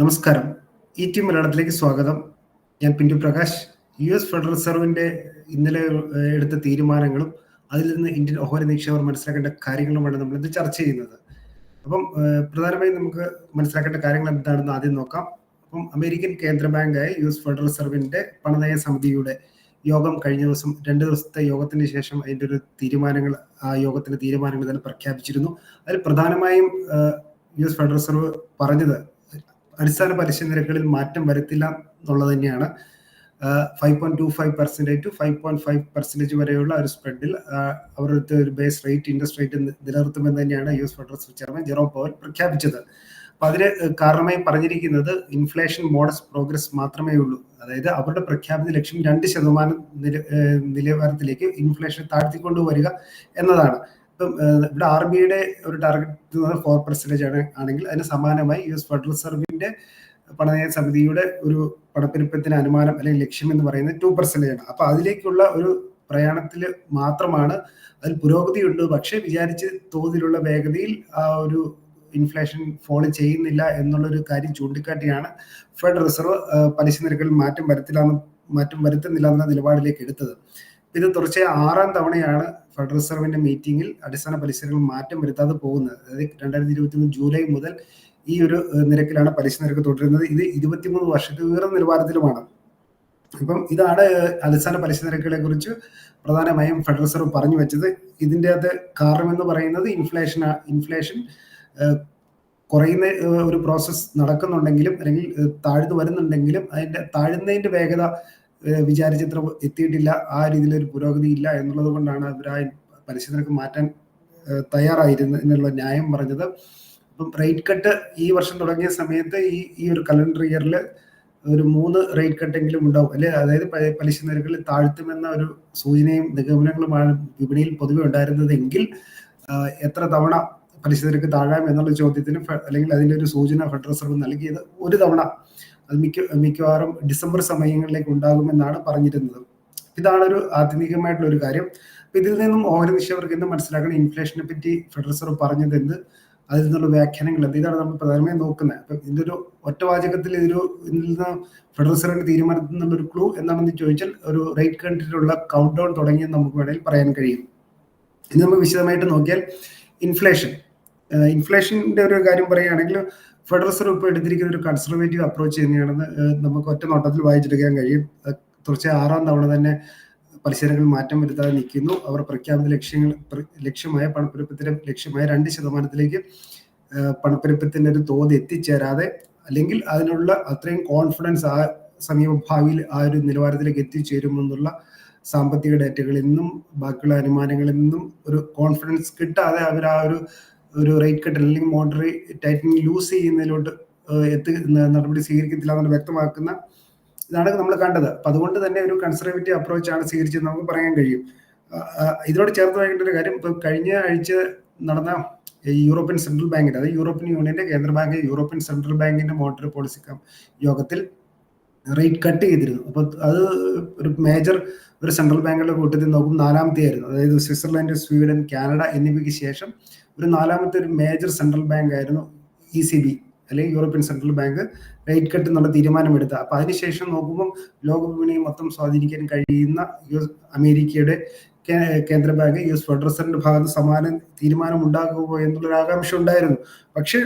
നമസ്കാരം. E T മലയാളത്തിലേക്ക് സ്വാഗതം. ഞാൻ Pintu Prakash. U S federal റിസർവിന്റെ ഇന്നലെ എടുത്ത തീരുമാനങ്ങളും അതിൽ നിന്ന് ഇന്ത്യൻ ഓഹരി നിക്ഷേപർ മനസ്സിലാക്കേണ്ട കാര്യങ്ങളുമാണ് നമ്മൾ ഇത് ചർച്ച ചെയ്യുന്നത്. അപ്പം പ്രധാനമായും നമുക്ക് മനസ്സിലാക്കേണ്ട കാര്യങ്ങൾ എന്താണെന്ന് ആദ്യം നോക്കാം. അപ്പം അമേരിക്കൻ കേന്ദ്ര ബാങ്കായ യു എസ് ഫെഡറൽ റിസർവിന്റെ പണനയ സമിതിയുടെ യോഗം കഴിഞ്ഞ ദിവസം രണ്ട് ദിവസത്തെ യോഗത്തിന് ശേഷം അതിന്റെ ഒരു തീരുമാനങ്ങൾ ആ യോഗത്തിന്റെ തീരുമാനങ്ങൾ തന്നെ പ്രഖ്യാപിച്ചിരുന്നു. അതിൽ പ്രധാനമായും യു എസ് ഫെഡറൽ റിസർവ് പറഞ്ഞത് അടിസ്ഥാന പലിശ നിരക്കുകളിൽ മാറ്റം വരുത്തില്ല എന്നുള്ളത് തന്നെയാണ്. Five point two five percentage to five point five percentage വരെയുള്ള ഒരു സ്പ്രെഡിൽ അവരുടെ ഒരു ബേസ് റേറ്റ് ഇൻട്രസ്റ്റ് റേറ്റ് നിലനിർത്തുമെന്ന് തന്നെയാണ് U S federal reserve chairman Jerome Powell പ്രഖ്യാപിച്ചത്. അപ്പൊ അതിന് കാരണമായി പറഞ്ഞിരിക്കുന്നത് ഇൻഫ്ലേഷൻ മോഡസ് പ്രോഗ്രസ് മാത്രമേ ഉള്ളൂ. അതായത് അവരുടെ പ്രഖ്യാപിത ലക്ഷ്യം രണ്ട് ശതമാനം നില നിലവാരത്തിലേക്ക് ഇൻഫ്ലേഷൻ താഴ്ത്തിക്കൊണ്ടുവരിക എന്നതാണ്. ഇപ്പം ഇവിടെ ആർ ബി ഐയുടെ ഒരു ടാർഗറ്റ് ഫോർ പെർസെന്റേജ് ആണ്. ആണെങ്കിൽ അതിന് സമാനമായി യു എസ് ഫെഡറൽ റിസർവിന്റെ പണനയ സമിതിയുടെ ഒരു പണപ്പെരുപ്പത്തിന് അനുമാനം അല്ലെങ്കിൽ ലക്ഷ്യം എന്ന് പറയുന്നത് ടു പെർസെന്റേജ് ആണ്. അപ്പൊ അതിലേക്കുള്ള ഒരു പ്രയാണത്തിൽ മാത്രമാണ് അതിൽ പുരോഗതിയുണ്ട് പക്ഷേ വിചാരിച്ച തോതിലുള്ള വേഗതയിൽ ആ ഒരു ഇൻഫ്ലേഷൻ ഫോൾ ചെയ്യുന്നില്ല എന്നുള്ള ഒരു കാര്യം ചൂണ്ടിക്കാട്ടിയാണ് ഫെഡ് റിസർവ് പലിശ നിരക്കിൽ മാറ്റം വരുത്തില്ല മാറ്റം വരുത്തുന്നില്ല എന്ന നിലപാടിലേക്ക് എടുത്തത്. ഇത് തുടർച്ചയായ ആറാം തവണയാണ് ഫെഡറൽ റിസർവിന്റെ മീറ്റിംഗിൽ അടിസ്ഥാന പലിശകൾ മാറ്റം വരുത്താതെ പോകുന്നത്. അതായത് രണ്ടായിരത്തി ഇരുപത്തി മൂന്ന് ജൂലൈ മുതൽ ഈ ഒരു നിരക്കിലാണ് പലിശ നിരക്ക് തുടരുന്നത്. ഇത് ഇരുപത്തിമൂന്ന് വർഷത്തെ ഉയർന്ന നിലവാരത്തിലുമാണ്. ഇപ്പം ഇതാണ് അടിസ്ഥാന പലിശ നിരക്കുകളെ കുറിച്ച് പ്രധാനമായും ഫെഡറൽ റിസർവ് പറഞ്ഞു വെച്ചത്. ഇതിന്റെ അത് കാരണം എന്ന് പറയുന്നത് ഇൻഫ്ലേഷൻ ഇൻഫ്ലേഷൻ കുറയുന്ന ഒരു പ്രോസസ്സ് നടക്കുന്നുണ്ടെങ്കിലും അല്ലെങ്കിൽ താഴ്ന്നു വരുന്നുണ്ടെങ്കിലും അതിന്റെ താഴ്ന്നതിന്റെ വേഗത വിചാരിച്ചത്ര എത്തിയിട്ടില്ല ആ രീതിയിൽ ഒരു പുരോഗതി ഇല്ല എന്നുള്ളത് കൊണ്ടാണ് പലിശ നിരക്ക് മാറ്റാൻ തയ്യാറായിരുന്നു എന്നുള്ള ന്യായം പറഞ്ഞത്. അപ്പം റേറ്റ് കട്ട് ഈ വർഷം തുടങ്ങിയ സമയത്ത് ഈ ഈ ഒരു കലണ്ടർ ഇയറിൽ ഒരു മൂന്ന് റേറ്റ് കട്ടെങ്കിലും ഉണ്ടാവും. അല്ലെ? അതായത് പലിശ നിരക്കിൽ താഴ്ത്തുമെന്ന ഒരു സൂചനയും നിഗമനങ്ങളുമാണ് വിപണിയിൽ പൊതുവെ ഉണ്ടായിരുന്നതെങ്കിൽ എത്ര തവണ പലിശ നിരക്ക് താഴാം എന്നുള്ള ചോദ്യത്തിന് അല്ലെങ്കിൽ അതിന്റെ ഒരു സൂചന ഫെഡറൽ റിസർവ് നൽകിയത് ഒരു തവണ. അത് മിക്ക മിക്കവാറും ഡിസംബർ സമയങ്ങളിലേക്ക് ഉണ്ടാകുമെന്നാണ് പറഞ്ഞിരുന്നത്. ഇതാണ് ഒരു ആധുനികമായിട്ടുള്ള ഒരു കാര്യം. അപ്പൊ ഇതിൽ നിന്നും ഓരോ നിക്ഷേപകർക്ക് മനസ്സിലാക്കണം? ഇൻഫ്ലേഷനെ പറ്റി ഫെഡറൽ റിസർവ് പറഞ്ഞത് എന്ത്? അതിൽ നിന്നുള്ള വ്യാഖ്യാനങ്ങൾ എന്ത്? ഇതാണ് നമ്മൾ പ്രധാനമായും നോക്കുന്നത്. അപ്പൊ ഇതൊരു ഒറ്റ വാചകത്തിൽ ഇതൊരു ഇതിൽ നിന്ന് ഫെഡറൽ റിസർവിന്റെ തീരുമാനത്തിൽ നിന്നുള്ള ഒരു ക്ലൂ എന്താണെന്ന് ചോദിച്ചാൽ ഒരു റേറ്റ് കണ്ടിട്ടുള്ള കൗണ്ട് ഡൗൺ തുടങ്ങിയെന്ന് നമുക്ക് വേണമെങ്കിൽ പറയാൻ കഴിയും. ഇനി നമ്മൾ വിശദമായിട്ട് നോക്കിയാൽ ഇൻഫ്ലേഷൻ. ഇൻഫ്ലേഷന്റെ ഒരു കാര്യം പറയുകയാണെങ്കിൽ ഫെഡറൽ റിസർവ് ഇപ്പോൾ എടുത്തിരിക്കുന്ന ഒരു കൺസർവേറ്റീവ് അപ്രോച്ച് തന്നെയാണെന്ന് നമുക്ക് ഒറ്റ നോട്ടത്തിൽ വായിച്ചെടുക്കാൻ കഴിയും. തുടർച്ച ആറാം തവണ തന്നെ പലിശകൾ മാറ്റം വരുത്താതെ നിൽക്കുന്നു. അവർ പ്രഖ്യാപിത ലക്ഷ്യങ്ങൾ ലക്ഷ്യമായ പണപ്പെരുപ്പത്തിന്റെ ലക്ഷ്യമായ രണ്ട് ശതമാനത്തിലേക്ക് പണപ്പെരുപ്പത്തിന്റെ ഒരു തോത് എത്തിച്ചേരാതെ അല്ലെങ്കിൽ അതിനുള്ള അത്രയും കോൺഫിഡൻസ് ആ സമീപഭാവിയിൽ ആ ഒരു നിലവാരത്തിലേക്ക് എത്തിച്ചേരുമെന്നുള്ള സാമ്പത്തിക ഡേറ്റകളിൽ നിന്നും ബാക്കിയുള്ള അനുമാനങ്ങളിൽ നിന്നും ഒരു കോൺഫിഡൻസ് കിട്ടാതെ അവർ ആ ഒരു ഒരു റേറ്റ് കട്ട് അല്ലെങ്കിൽ മോണിറ്ററി ടൈറ്റനിങ് ലൂസ് ചെയ്യുന്നതിലോട്ട് എത്തി നടപടി സ്വീകരിക്കത്തില്ല എന്ന് വ്യക്തമാക്കുന്ന ഇതാണ് നമ്മൾ കണ്ടത്. അപ്പൊ അതുകൊണ്ട് തന്നെ ഒരു കൺസർവേറ്റീവ് അപ്രോച്ചാണ് സ്വീകരിച്ചത് നമുക്ക് പറയാൻ കഴിയും. ഇതിനോട് ചേർത്ത് വയ്ക്കേണ്ട ഒരു കാര്യം ഇപ്പൊ കഴിഞ്ഞ ആഴ്ച നടന്ന യൂറോപ്യൻ സെൻട്രൽ ബാങ്കിന്റെ അതായത് യൂറോപ്യൻ യൂണിയന്റെ കേന്ദ്ര ബാങ്ക് യൂറോപ്യൻ സെൻട്രൽ ബാങ്കിന്റെ മോണിറ്ററി പോളിസി യോഗത്തിൽ റേറ്റ് കട്ട് ചെയ്തിരുന്നു. അപ്പോൾ അത് ഒരു മേജർ ഒരു സെൻട്രൽ ബാങ്കുകളുടെ കൂട്ടത്തിൽ നോക്കും നാലാമത്തെ ആയിരുന്നു അതായത് സ്വിറ്റ്സർലൻഡ് സ്വീഡൻ കാനഡ എന്നിവയ്ക്ക് ശേഷം ഒരു നാലാമത്തെ ഒരു മേജർ സെൻട്രൽ ബാങ്ക് ആയിരുന്നു ഇ സി ബി അല്ലെങ്കിൽ European central bank rate cut എന്നുള്ള തീരുമാനമെടുത്ത അപ്പൊ അതിനുശേഷം നോക്കുമ്പോൾ ലോകവിപണിയെ മൊത്തം സ്വാധീനിക്കാൻ കഴിയുന്ന യു അമേരിക്കയുടെ കേന്ദ്ര ബാങ്ക് യു എസ് ഫെഡറൽ റിസർവിന്റെ ഭാഗത്ത് സമാന തീരുമാനം ഉണ്ടാകുമോ എന്നുള്ളൊരു ആകാംക്ഷ ഉണ്ടായിരുന്നു. പക്ഷെ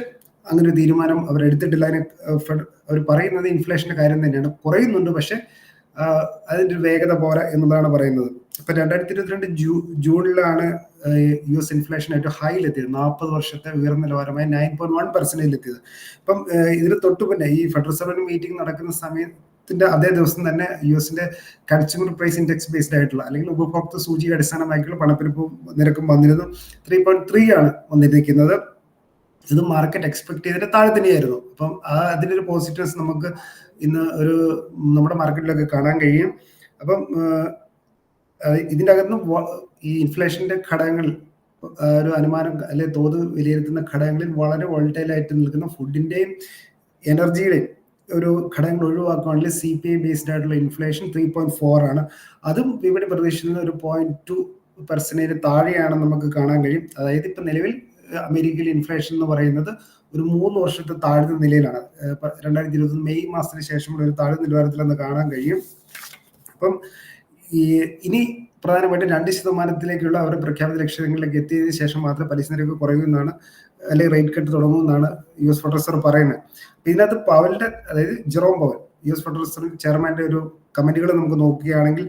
അങ്ങനെ ഒരു തീരുമാനം അവർ എടുത്തിട്ടില്ല. അതിന് അവർ പറയുന്നത് ഇൻഫ്ലേഷന്റെ കാര്യം തന്നെയാണ്. കുറയുന്നുണ്ട് പക്ഷെ അതിന്റെ വേഗത പോരാ എന്നുള്ളതാണ് പറയുന്നത്. ഇപ്പൊ രണ്ടായിരത്തി ഇരുപത്തിരണ്ട് ജൂ ജൂണിലാണ് യു എസ് ഇൻഫ്ലേഷൻ ഏറ്റവും ഹൈയിലെത്തിയത്. നാൽപ്പത് വർഷത്തെ ഉയർന്ന നിലവാരമായി നയൻ പോയിന്റ് വൺ പെർസെന്റേജിൽ എത്തിയത് ഇപ്പം ഇതിന് തൊട്ടു പിന്നെ ഈ ഫെഡറൽ റിസർവ് മീറ്റിംഗ് നടക്കുന്ന സമയത്തിന്റെ അതേ ദിവസം തന്നെ യു എസിന്റെ കൺസ്യൂമർ പ്രൈസ് ഇൻഡെക്സ് ബേസ്ഡ് ആയിട്ടുള്ള അല്ലെങ്കിൽ ഉപഭോക്തൃ സൂചിക അടിസ്ഥാനമാക്കിയുള്ള പണപ്പെരുപ്പും നിരക്കും വന്നിരുന്നു. ത്രീ പോയിന്റ് ത്രീ ആണ് വന്നിരിക്കുന്നത്. ഇത് മാർക്കറ്റ് എക്സ്പെക്ട് ചെയ്തിട്ട് താഴെ തന്നെയായിരുന്നു. അപ്പം ആ അതിന്റെ ഒരു പോസിറ്റീവ്സ് നമുക്ക് ഇന്ന് ഒരു നമ്മുടെ മാർക്കറ്റിലൊക്കെ കാണാൻ കഴിയും. അപ്പം ആഹ് ഇതിന്റെ അകത്ത് ഈ ഇൻഫ്ലേഷന്റെ ഘടകങ്ങൾ ഒരു അനുമാനം അല്ലെ തോത് വിലയിരുത്തുന്ന ഘടകങ്ങളിൽ വളരെ വോൾട്ടൈൽ ആയിട്ട് നിൽക്കുന്ന ഫുഡിന്റെയും എനർജിയുടെയും ഒരു ഘടകങ്ങൾ ഒഴിവാക്കുകയാണെങ്കിൽ സി പി ഐ ബേസ്ഡ് ആയിട്ടുള്ള ഇൻഫ്ലേഷൻ ത്രീ പോയിന്റ് ഫോർ ആണ്. അതും വിപണി പ്രതീക്ഷിക്കുന്ന ഒരു പോയിന്റ് ടു പെർസെന്റേജ് താഴെയാണെന്ന് നമുക്ക് കാണാൻ കഴിയും. അതായത് ഇപ്പൊ നിലവിൽ അമേരിക്കയിൽ ഇൻഫ്ലേഷൻ എന്ന് പറയുന്നത് ഒരു മൂന്ന് വർഷത്തെ താഴ്ന്ന നിലയിലാണ്. രണ്ടായിരത്തി ഇരുപത്തി മെയ് മാസത്തിന് ശേഷമുള്ള ഒരു താഴ്ന്ന നിലവാരത്തിലെന്ന് കാണാൻ കഴിയും. അപ്പം ഈ ഇനി പ്രധാനമായിട്ടും രണ്ട് ശതമാനത്തിലേക്കുള്ള അവരുടെ പ്രഖ്യാപിത ലക്ഷ്യങ്ങളിലേക്ക് എത്തിയതിനു ശേഷം മാത്രം പലിശ നിരക്ക് കുറയുമെന്നാണ് അല്ലെങ്കിൽ റേറ്റ് കട്ട് തുടങ്ങുമെന്നാണ് യു എസ് ഫെഡറൽ റിസർവ് പറയുന്നത്. ഇതിനകത്ത് പവലിന്റെ അതായത് Jerome Powell U S federal reserve ചെയർമാന്റെ ഒരു കമന്റുകൾ നമുക്ക് നോക്കുകയാണെങ്കിൽ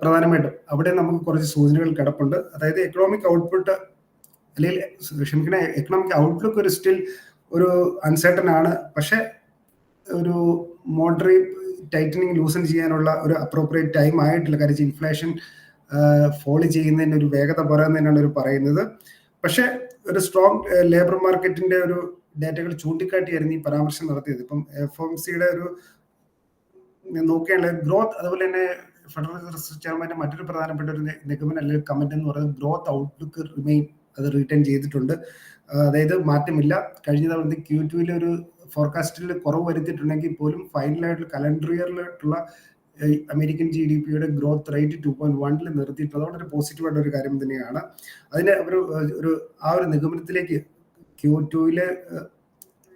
പ്രധാനമായിട്ടും അവിടെ നമുക്ക് കുറച്ച് സൂചനകൾ കിടപ്പുണ്ട്. അതായത് എക്കണോമിക് ഔട്ട്പുട്ട് അല്ലെങ്കിൽ ക്ഷമിക്കണ എക്കണോമിക് ഔട്ട്ലുക്ക് ഒരു സ്റ്റിൽ ഒരു അൺസർട്ടൺ ആണ്. പക്ഷെ ഒരു മോഡറേ ടൈറ്റനിങ് ലൂസൺ ചെയ്യാനുള്ള ഒരു അപ്രോപ്രിയേറ്റ് ടൈം ആയിട്ടില്ല കാര്യം. ഇൻഫ്ലേഷൻ ഫോളോ ചെയ്യുന്നതിന് ഒരു വേഗത പറയുന്നതിനാണ് ഒരു പറയുന്നത്. പക്ഷേ ഒരു സ്ട്രോങ് ലേബർ മാർക്കറ്റിന്റെ ഒരു ഡാറ്റകൾ ചൂണ്ടിക്കാട്ടിയായിരുന്നു ഈ പരാമർശം നടത്തിയത്. ഇപ്പം എഫ് എം സിയുടെ ഒരു നോക്കുകയാണെങ്കിൽ ഗ്രോത്ത് അതുപോലെ തന്നെ ഫെഡറൽ റിസർവ് ചെയർമാന്റെ മറ്റൊരു പ്രധാനപ്പെട്ട ഒരു നിഗമനം അല്ലെങ്കിൽ കമന്റ് എന്ന് പറയുന്നത് ഗ്രോത്ത് ഔട്ട്ലുക്ക് റിമെയിൻ അത് റിട്ടേൺ ചെയ്തിട്ടുണ്ട്. അതായത് മാറ്റമില്ല. കഴിഞ്ഞ തവണ ക്യൂ ടുവിൽ ഒരു ഫോർകാസ്റ്റിൽ കുറവ് വരുത്തിയിട്ടുണ്ടെങ്കിൽ പോലും ഫൈനലായിട്ട് കലണ്ടർ ഇയറിലായിട്ടുള്ള അമേരിക്കൻ ജി ഡി പിയുടെ ഗ്രോത്ത് റേറ്റ് ടു പോയിന്റ് വണ്ണിൽ നിർത്തിയിട്ടുള്ളത് അതുകൊണ്ട് ഒരു പോസിറ്റീവ് ആയിട്ട് ഒരു കാര്യം തന്നെയാണ്. അതിന് ഒരു ഒരു ആ ഒരു നിഗമനത്തിലേക്ക് Q ടുവിലെ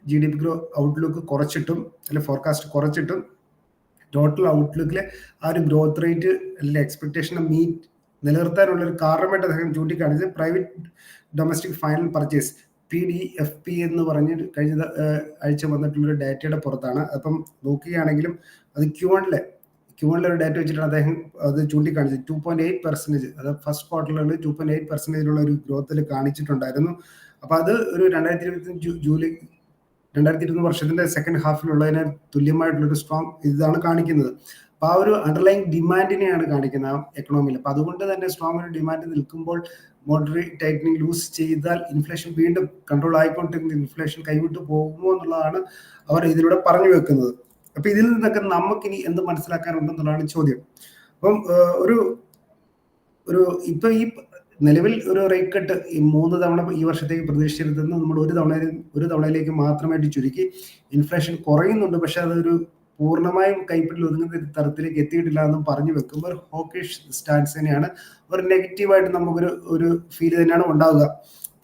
G D P grow outlook കുറച്ചിട്ടും അല്ലെ ഫോർകാസ്റ്റ് കുറച്ചിട്ടും ടോട്ടൽ ഔട്ട്ലുക്കിലെ ആ ഒരു ഗ്രോത്ത് റേറ്റ് അല്ലെങ്കിൽ എക്സ്പെക്ടേഷനെ മീറ്റ് നിലനിർത്താനുള്ള ഒരു കാരണമായിട്ട് അദ്ദേഹം ചൂണ്ടിക്കാണിച്ചത് private domestic final purchase P D F P എന്ന് പറഞ്ഞ് കഴിഞ്ഞ ആഴ്ച വന്നിട്ടുള്ള ഒരു ഡാറ്റയുടെ പുറത്താണ്. അപ്പം നോക്കുകയാണെങ്കിലും അത് ക്യൂ വണ്ണിലെ ഒരു ഡാറ്റ വെച്ചിട്ടാണ് അദ്ദേഹം അത് ചൂണ്ടിക്കാണിച്ചത്. ടു പോയിന്റ് എയ്റ്റ് പെർസെന്റേജ് അത് ഫസ്റ്റ് ക്വാർട്ടറിൽ ടു പോയിന്റ് എയ്റ്റ് പെർസെന്റേജിലുള്ള ഒരു ഗ്രോത്തിൽ കാണിച്ചിട്ടുണ്ടായിരുന്നു. അപ്പൊ അത് ഒരു രണ്ടായിരത്തി ഇരുപത്തി ജൂലൈ രണ്ടായിരത്തി ഇരുപത് വർഷത്തിന്റെ സെക്കൻഡ് ഹാഫിലുള്ളതിന് തുല്യമായിട്ടുള്ള ഒരു സ്ട്രോങ് ഇതാണ് കാണിക്കുന്നത്. അപ്പോൾ ആ ഒരു അണ്ടർലൈൻ ഡിമാൻഡിനെയാണ് കാണിക്കുന്നത് ആ എക്കണോമിയിൽ അപ്പൊ അതുകൊണ്ട് തന്നെ സ്ട്രോങ് ഒരു ഡിമാൻഡ് നിൽക്കുമ്പോൾ മോഡറേറ്റ് ടൈറ്റനിങ് ലൂസ് ചെയ്താൽ ഇൻഫ്ലേഷൻ വീണ്ടും കൺട്രോൾ ആയിക്കൊണ്ടിരുന്ന ഇൻഫ്ലേഷൻ കൈവിട്ടു പോകുമോ എന്നുള്ളതാണ് അവർ ഇതിലൂടെ പറഞ്ഞു വെക്കുന്നത്. അപ്പൊ ഇതിൽ നിന്നൊക്കെ നമുക്കിനി എന്ത് മനസ്സിലാക്കാനുണ്ടെന്നുള്ളതാണ് ചോദ്യം. അപ്പം ഒരു ഒരു ഇപ്പൊ ഈ നിലവിൽ ഒരു റേറ്റ് കട്ട് ഈ മൂന്ന് തവണ ഈ വർഷത്തേക്ക് പ്രതീക്ഷിച്ചിരുന്നത് നമ്മൾ ഒരു തവണ ഒരു തവണയിലേക്ക് മാത്രമായിട്ട് ചുരുക്കി. ഇൻഫ്ലേഷൻ കുറയുന്നുണ്ട് പക്ഷെ അതൊരു പൂർണമായും കൈപ്പിടിൽ ഒതുങ്ങുന്ന തരത്തിലേക്ക് എത്തിയിട്ടില്ല എന്നും പറഞ്ഞു വെക്കുമ്പോൾ ഹോക്കിഷ് സ്റ്റാൻസ് തന്നെയാണ്. ഒരു നെഗറ്റീവായിട്ട് നമുക്കൊരു ഒരു ഫീൽ തന്നെയാണ് ഉണ്ടാവുക.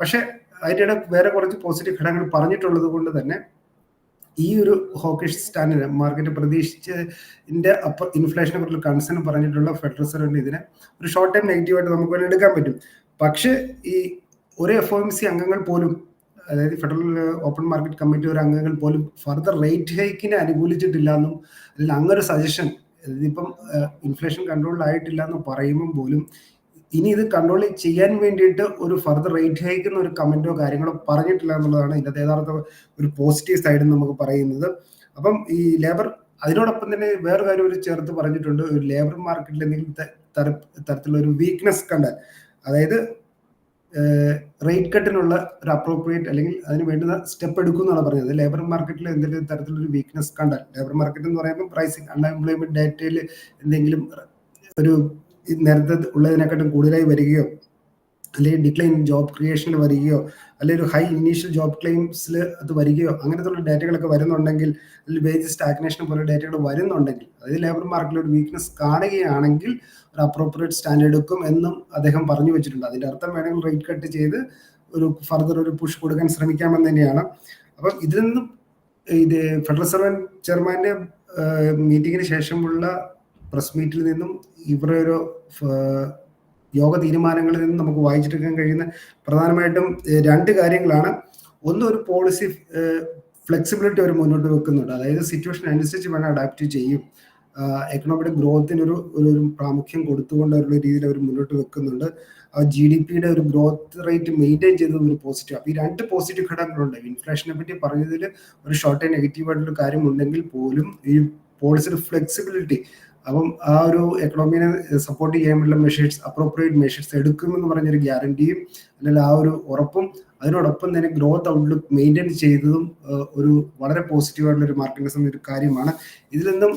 പക്ഷെ അതിന്റെ വേറെ കുറച്ച് പോസിറ്റീവ് ഘടകങ്ങൾ പറഞ്ഞിട്ടുള്ളത് കൊണ്ട് തന്നെ ഈ ഒരു ഹോക്കിഷ് സ്റ്റാൻഡിന് മാർക്കറ്റ് പ്രതീക്ഷിച്ചതിന്റെ അപ്പർ ഇൻഫ്ലേഷനെ കുറിച്ചുള്ള കൺസേൺ പറഞ്ഞിട്ടുള്ള ഫെഡറൽ റിസർവിന്റെ ഇതിനെ. ഒരു ഷോർട്ട് ടൈം നെഗറ്റീവായിട്ട് നമുക്ക് എടുക്കാൻ പറ്റും. പക്ഷേ ഈ ഒരു എഫ് ഒ എം സി അംഗങ്ങൾ പോലും അതായത് ഫെഡറൽ ഓപ്പൺ മാർക്കറ്റ് കമ്മിറ്റി ഒരു അംഗങ്ങൾ പോലും ഫർദർ റേറ്റ് ഹൈക്കിനെ അനുകൂലിച്ചിട്ടില്ല എന്നും അല്ലെങ്കിൽ അങ്ങനെ ഒരു സജഷൻ ഇതിപ്പം ഇൻഫ്ലേഷൻ കൺട്രോൾ ആയിട്ടില്ല എന്ന് പറയുമ്പോൾ പോലും ഇനി ഇത് കൺട്രോൾ ചെയ്യാൻ വേണ്ടിയിട്ട് ഒരു ഫർദർ റേറ്റ് ഹൈക്കുന്ന ഒരു കമന്റോ കാര്യങ്ങളോ പറഞ്ഞിട്ടില്ല എന്നുള്ളതാണ് ഇതിന്റെ യഥാർത്ഥ ഒരു പോസിറ്റീവ് സൈഡ് നമുക്ക് പറയുന്നത്. അപ്പം ഈ ലേബർ അതിനോടൊപ്പം തന്നെ വേറെ കാര്യം ഒരു ചേർത്ത് പറഞ്ഞിട്ടുണ്ട്. ഒരു ലേബർ മാർക്കറ്റിൽ എന്തെങ്കിലും തരത്തിലുള്ള ഒരു വീക്ക്നെസ് കണ്ടാൽ അതായത് റേറ്റ് കട്ടിനുള്ള ഒരു അപ്രോപ്രിയേറ്റ് അല്ലെങ്കിൽ അതിന് വേണ്ട സ്റ്റെപ്പ് എടുക്കും എന്നാണ് പറഞ്ഞത് ലേബർ മാർക്കറ്റിൽ എന്തെങ്കിലും തരത്തിലൊരു വീക്ക്നെസ് കണ്ടാൽ ലേബർ മാർക്കറ്റ് എന്ന് പറയുമ്പോൾ പ്രൈസിങ് അൺഎംപ്ലോയ്മെന്റ് ഡേറ്റയിൽ എന്തെങ്കിലും ഒരു നേരത്തെ ഉള്ളതിനെക്കാട്ടും കൂടുതലായി വരികയോ അല്ലെങ്കിൽ ഡിക്ലൈൻ ജോബ് ക്രിയേഷനിൽ വരികയോ അല്ലെങ്കിൽ ഒരു ഹൈ ഇനീഷ്യൽ ജോബ് ക്ലെയിംസിൽ അത് വരികയോ അങ്ങനത്തെ ഡേറ്റകളൊക്കെ വരുന്നുണ്ടെങ്കിൽ അല്ലെങ്കിൽ വേജ് സ്റ്റാഗ്നേഷൻ പോലെ ഡേറ്റകൾ വരുന്നുണ്ടെങ്കിൽ അതായത് ലേബർ മാർക്കറ്റിൽ ഒരു വീക്ക്നെസ് കാണുകയാണെങ്കിൽ ഒരു അപ്രോപ്രിയേറ്റ് സ്റ്റാൻഡ് എടുക്കും എന്നും അദ്ദേഹം പറഞ്ഞു വെച്ചിട്ടുണ്ട്. അതിന്റെ അർത്ഥം വേണമെങ്കിൽ റേറ്റ് കട്ട് ചെയ്ത് ഒരു ഫർദർ ഒരു പുഷ് കൊടുക്കാൻ ശ്രമിക്കാമെന്ന് തന്നെയാണ്. അപ്പം ഇതിൽ നിന്നും ഇത് ഫെഡറൽ സർവൻ ചെയർമാന്റെ മീറ്റിങ്ങിന് ശേഷമുള്ള പ്രസ് മീറ്റിൽ നിന്നും ഇവരുടെ ഒരു യോഗ തീരുമാനങ്ങളിൽ നിന്ന് നമുക്ക് വായിച്ചെടുക്കാൻ കഴിയുന്ന പ്രധാനമായിട്ടും രണ്ട് കാര്യങ്ങളാണ്. ഒന്ന് ഒരു പോളിസി ഫ്ലെക്സിബിലിറ്റി അവർ മുന്നോട്ട് വെക്കുന്നുണ്ട്. അതായത് സിറ്റുവേഷൻ അനുസരിച്ച് വേണം അഡാപ്റ്റ് ചെയ്യും. എക്കണോമിക് ഗ്രോത്തിന് ഒരു ഒരു പ്രാമുഖ്യം കൊടുത്തുകൊണ്ടുള്ള രീതിയിൽ അവർ മുന്നോട്ട് വെക്കുന്നുണ്ട്. ജി ഡി പിയുടെ ഒരു ഗ്രോത്ത് റേറ്റ് മെയിന്റെയിൻ ചെയ്തത് ഒരു പോസിറ്റീവ് അപ്പോൾ ഈ രണ്ട് പോസിറ്റീവ് ഘടകങ്ങളുണ്ട്. ഇൻഫ്ലേഷനെ പറ്റി പറഞ്ഞതിൽ ഒരു ഷോർട്ട് ആൻഡ് നെഗറ്റീവ് ആയിട്ടുള്ള കാര്യം ഉണ്ടെങ്കിൽ പോലും ഈ പോളിസിയുടെ ഫ്ലെക്സിബിലിറ്റി അപ്പം ആ ഒരു എക്കണോമിനെ സപ്പോർട്ട് ചെയ്യാൻ വേണ്ടിയുള്ള മെഷേഴ്സ് അപ്രോപ്രിയേറ്റ് മെഷേഴ്സ് എടുക്കുമെന്ന് പറഞ്ഞൊരു ഗ്യാരണ്ടിയും അല്ലെങ്കിൽ ആ ഒരു ഉറപ്പും അതിനോടൊപ്പം തന്നെ ഗ്രോത്ത് ഔട്ട്ലുക്ക് മെയിന്റെയിൻ ചെയ്തതും ഒരു വളരെ പോസിറ്റീവായിട്ടുള്ള ഒരു മാർക്കറ്റിസം ഒരു കാര്യമാണ്. ഇതിൽ നിന്നും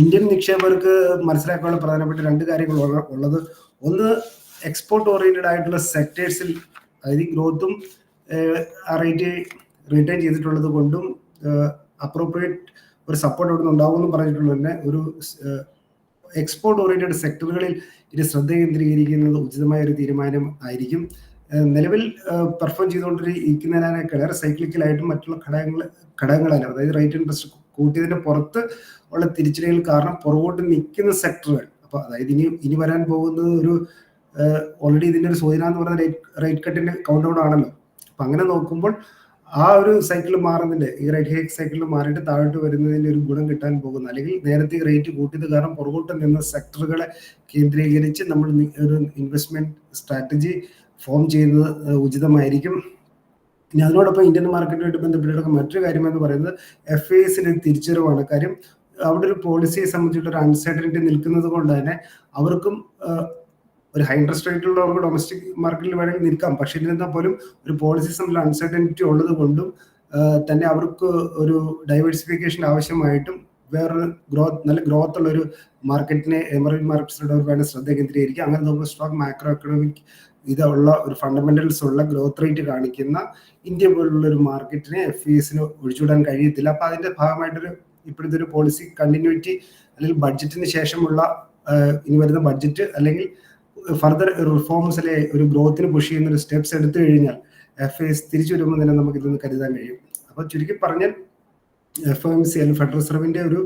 ഇന്ത്യൻ നിക്ഷേപകർക്ക് മനസ്സിലാക്കാനുള്ള പ്രധാനപ്പെട്ട രണ്ട് കാര്യങ്ങൾ ഉള്ളത്. ഒന്ന് എക്സ്പോർട്ട് ഓറിയന്റഡ് ആയിട്ടുള്ള സെക്ടേഴ്സിൽ അതായത് ഗ്രോത്തും റേറ്റ് റിട്ടേൺ ചെയ്തിട്ടുള്ളത് കൊണ്ടും അപ്രോപ്രിയേറ്റ് ഒരു സപ്പോർട്ട് അവിടെ നിന്ന് ഉണ്ടാവുമെന്ന് പറഞ്ഞിട്ടുള്ള തന്നെ ഒരു എക്സ്പോർട്ട് ഓറിയന്റഡ് സെക്ടറുകളിൽ ഇത് ശ്രദ്ധ കേന്ദ്രീകരിക്കുന്നത് ഉചിതമായ ഒരു തീരുമാനം ആയിരിക്കും. നിലവിൽ പെർഫോം ചെയ്തുകൊണ്ടിരിക്കുന്നതിനേക്കാളേറെ സൈക്ലിക്കലായിട്ടും മറ്റുള്ള ഘടകങ്ങൾ ഘടകങ്ങളാണ് അതായത് റേറ്റ് ഇൻട്രസ്റ്റ് കൂട്ടിയതിന്റെ പുറത്ത് ഉള്ള തിരിച്ചടികൾ കാരണം പുറകോട്ട് നിൽക്കുന്ന സെക്ടറുകൾ അപ്പോൾ അതായത് ഇനി ഇനി വരാൻ പോകുന്നത് ഒരു ഓൾറെഡി ഇതിന്റെ ഒരു സൂചന എന്ന് പറയുന്ന റേറ്റ് റേറ്റ് കട്ടിന്റെ കൗണ്ട് ഡൗൺ ആണല്ലോ. അപ്പൊ അങ്ങനെ നോക്കുമ്പോൾ ആ ഒരു സൈക്കിൾ മാറുന്നില്ലേ. ഈ റേറ്റ് ഹേക്ക് സൈക്കിൾ മാറിയിട്ട് താഴോട്ട് വരുന്നതിന്റെ ഒരു ഗുണം കിട്ടാൻ പോകുന്നു. അല്ലെങ്കിൽ നേരത്തെ റേറ്റ് കൂട്ടിയത് കാരണം പുറകോട്ട് നിന്ന സെക്ടറുകളെ കേന്ദ്രീകരിച്ച് നമ്മൾ ഒരു ഇൻവെസ്റ്റ്മെന്റ് സ്ട്രാറ്റജി ഫോം ചെയ്യുന്നത് ഉചിതമായിരിക്കും. ഇനി അതിനോടൊപ്പം ഇന്ത്യൻ മാർക്കറ്റുമായിട്ട് ബന്ധപ്പെട്ടിട്ട് മറ്റൊരു കാര്യം എന്ന് പറയുന്നത് എഫ് ഐ എസിന്റെ തിരിച്ചറിവാണ്. കാര്യം അവിടെ ഒരു പോളിസിയെ സംബന്ധിച്ചിട്ട് ഒരു അൺസർട്ടനിറ്റി നിൽക്കുന്നത് കൊണ്ട് തന്നെ അവർക്കും ഒരു ഹൈ ഇൻട്രസ്റ്റ് റേറ്റ് ഉള്ളവർക്ക് ഡൊമസ്റ്റിക് മാർക്കറ്റിൽ വേണമെങ്കിൽ നിൽക്കാം. പക്ഷെ ഇതിനെന്താ പോലും ഒരു പോളിസി സമയത്ത് അൺസർട്ടനിറ്റി ഉള്ളത് കൊണ്ടും തന്നെ അവർക്ക് ഒരു ഡൈവേഴ്സിഫിക്കേഷൻ ആവശ്യമായിട്ടും വേറൊരു ഗ്രോത്ത് നല്ല ഗ്രോത്ത് ഉള്ള ഒരു മാർക്കറ്റിനെ എമർജിംഗ് മാർക്കറ്റ്സിലൂടെ അവർ വേണം ശ്രദ്ധ കേന്ദ്രീകരിക്കുക. അങ്ങനെ നോക്കുമ്പോൾ സ്ട്രോങ് മാക്രോ എക്കണോമിക് ഇതുള്ള ഒരു ഫണ്ടമെന്റൽസ് ഉള്ള ഗ്രോത്ത് റേറ്റ് കാണിക്കുന്ന ഇന്ത്യ പോലുള്ള ഒരു മാർക്കറ്റിനെ എഫ് ഇ എസിന് ഒഴിച്ചുവിടാൻ കഴിയത്തില്ല. അപ്പൊ അതിന്റെ ഭാഗമായിട്ടൊരു ഇപ്പോഴത്തെ ഒരു പോളിസി കണ്ടിന്യൂറ്റി അല്ലെങ്കിൽ ബഡ്ജറ്റിന് ശേഷമുള്ള ഇനി വരുന്ന ബഡ്ജറ്റ് അല്ലെങ്കിൽ ഫർദർ റിഫോംസ് അല്ലെ ഒരു ഗ്രോത്തിന് പുഷ് ചെയ്യുന്ന ഒരു സ്റ്റെപ്സ് എടുത്തു കഴിഞ്ഞാൽ എഫ് എസ് തിരിച്ചു വരുമ്പോൾ തന്നെ നമുക്ക് ഇതൊന്ന് കരുതാൻ കഴിയും. അപ്പൊ ചുരുക്കി പറഞ്ഞാൽ എഫ് എം സി അല്ലെങ്കിൽ ഫെഡറൽ റിസർവിന്റെ ഒരു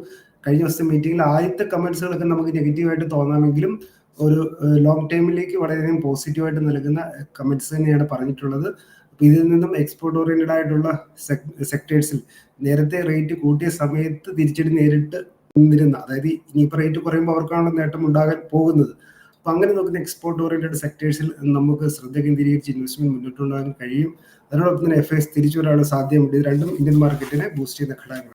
കഴിഞ്ഞ ദിവസത്തെ മീറ്റിംഗിൽ ആദ്യത്തെ കമന്റ്സുകളൊക്കെ നമുക്ക് നെഗറ്റീവായിട്ട് തോന്നാമെങ്കിലും ഒരു ലോങ് ടൈമിലേക്ക് വളരെയധികം പോസിറ്റീവായിട്ട് നൽകുന്ന കമന്റ്സ് തന്നെയാണ് പറഞ്ഞിട്ടുള്ളത്. അപ്പൊ ഇതിൽ നിന്നും എക്സ്പോർട്ട് ഓറിയന്റഡ് ആയിട്ടുള്ള സെക്ടേഴ്സിൽ നേരത്തെ റേറ്റ് കൂട്ടിയ സമയത്ത് തിരിച്ചടി നേരിട്ട് നിന്നിരുന്ന അതായത് ഇനിയിപ്പോൾ റേറ്റ് കുറയുമ്പോൾ അവർക്കാണ് നേട്ടം ഉണ്ടാകാൻ പോകുന്നത്. അപ്പൊ അങ്ങനെ നോക്കുന്ന എക്സ്പോർട്ട് ഓറിയന്റഡ് സെക്ടേഴ്സിൽ നമുക്ക് ശ്രദ്ധ കേന്ദ്രീകരിച്ച് ഇൻവെസ്റ്റ്മെന്റ് മുന്നോട്ട് കൊണ്ടുപോകാൻ കഴിയും. അതിനോടൊപ്പം തന്നെ എഫ് എസ് തിരിച്ചു വരാനുള്ള സാധ്യതയുണ്ട്. ഇത് രണ്ടും ഇന്ത്യൻ മാർക്കറ്റിനെ ബൂസ്റ്റ് ചെയ്യുന്ന ഘടകങ്ങൾ